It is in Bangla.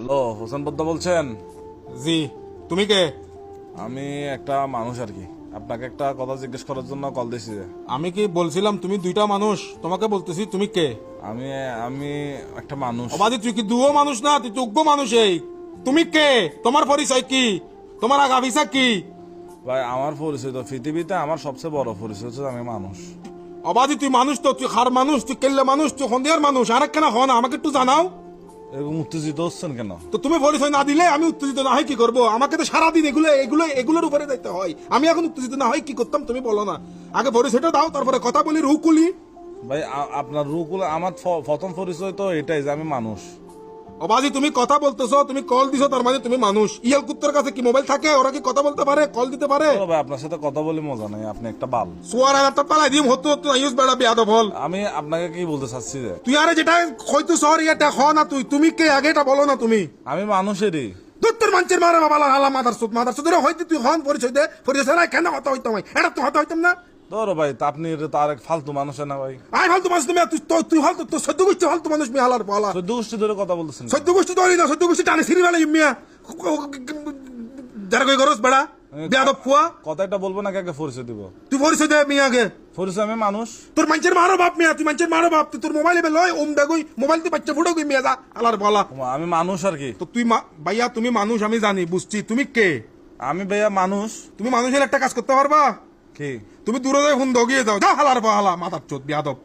হ্যালো হোসেন বদ্দা বলছেন? জি তুমি কে? আমি একটা মানুষ আর কি। আপনাকে একটা কথা জিজ্ঞেস করার জন্য কল দিয়েছি যে। আমি কি বলছিলাম তুমি দুইটা মানুষ? তোমাকে বলতেছি তুমি কে? আমি আমি একটা মানুষ। অবাদি তুই কি দুও মানুষ না? তুই যোগ্য মানুষ এই। তুমি কে? তোমার পরিচয় কি? তোমার আগাভিসা কি? ভাই আমার পরিচয় তো পৃথিবীতে আমার সবচেয়ে বড় পরিচয় হচ্ছে আমি মানুষ। অবাদি তুই মানুষ তো তুই হার মানুষ তুই কেল্লে মানুষ তুই সন্ধিয়ার মানুষ। আর কেন হন আমাকে একটু জানাও। এরকম উত্তেজিত হচ্ছেন কেন? তো তুমি পরিচয় না দিলে আমি উত্তেজিত না হয় কি করব? আমাকে তো সারাদিন এগুলো এগুলো এগুলোর উপরে দিতে হয়। আমি এখন উত্তেজিত না হয় কি করতাম তুমি বলো না। আগে পরিচয়টা দাও তারপরে কথা বলি রুকুলি। ভাই আপনার রুকুল আমার প্রথম পরিচয় তো এটাই যে আমি মানুষ। অবাজি তুমি কথা বলতেছো তুমি কল দিছো তার মানে তুমি মানুষ। ইয়াল কুত্তর কাছে কি মোবাইল থাকে? ওরা কি কথা বলতে পারে? কল দিতে পারে? তো ভাই আপনার সাথে কথা বলে মজা নাই আপনি একটা বাল। সোয়ার আর একটা পালাই দিম হতো হতো ইউজ বেড়া বিয়াদব হল। আমি আপনাকে কি বলতে চাচ্ছি যে? তুই আরে যেটা হয়তো শহর এটা হ না তুই। তুমি কে? আগে এটা বলো না তুমি। আমি মানুষেরই। দত্তর মানুষের মারা বাবা হালা মাদার সুদ মাদার সুদ হয়তো তুই হন পরিচয় দে পরিচয় না কেন হতো হইতাম এটা তো হতো হইতাম না। ধরো ভাই তা আপনি এটা তার এক ফালতু মানুষ না ভাই? আই ফালতু মানুষ তুমি তুই তো- তুই হল তো সদ্য গোষ্ঠী হল তো মানুষ মিয়া হালার পালা। চোদ্দ গোষ্ঠী ধরে কথা বলতেছেন সদ্য গোষ্ঠী তো না সদ্য গোষ্ঠী টানে সিঁড়ি বেলা মিয়া। যারা কই করস বেড়া বিয়াদব ফুয়া। কথাটা বলব না কাকে পরিচয় দিব? তুই পরিচয় দে মিয়া আগে। পরিচয় আমি মানুষ। তোর মানুষের মারো বাপ মিয়া তুই মানুষের মারো বাপ তুই তোর মোবাইল এবে লয় ওম ডাগুই মোবাইল তুই বাচ্চা ফুটো গই মিয়া যা আলার বলা আমি মানুষ আর কি? তো তুই ভাইয়া তুমি মানুষ আমি জানি বুঝছি। তুমি কে? আমি ভাইয়া মানুষ। তুমি মানুষের একটা কাজ করতে পারবা? তুমি দূরে ফোন দগিয়ে দাও যা হালার পা হালা মাথার চোদ বিয়াদব।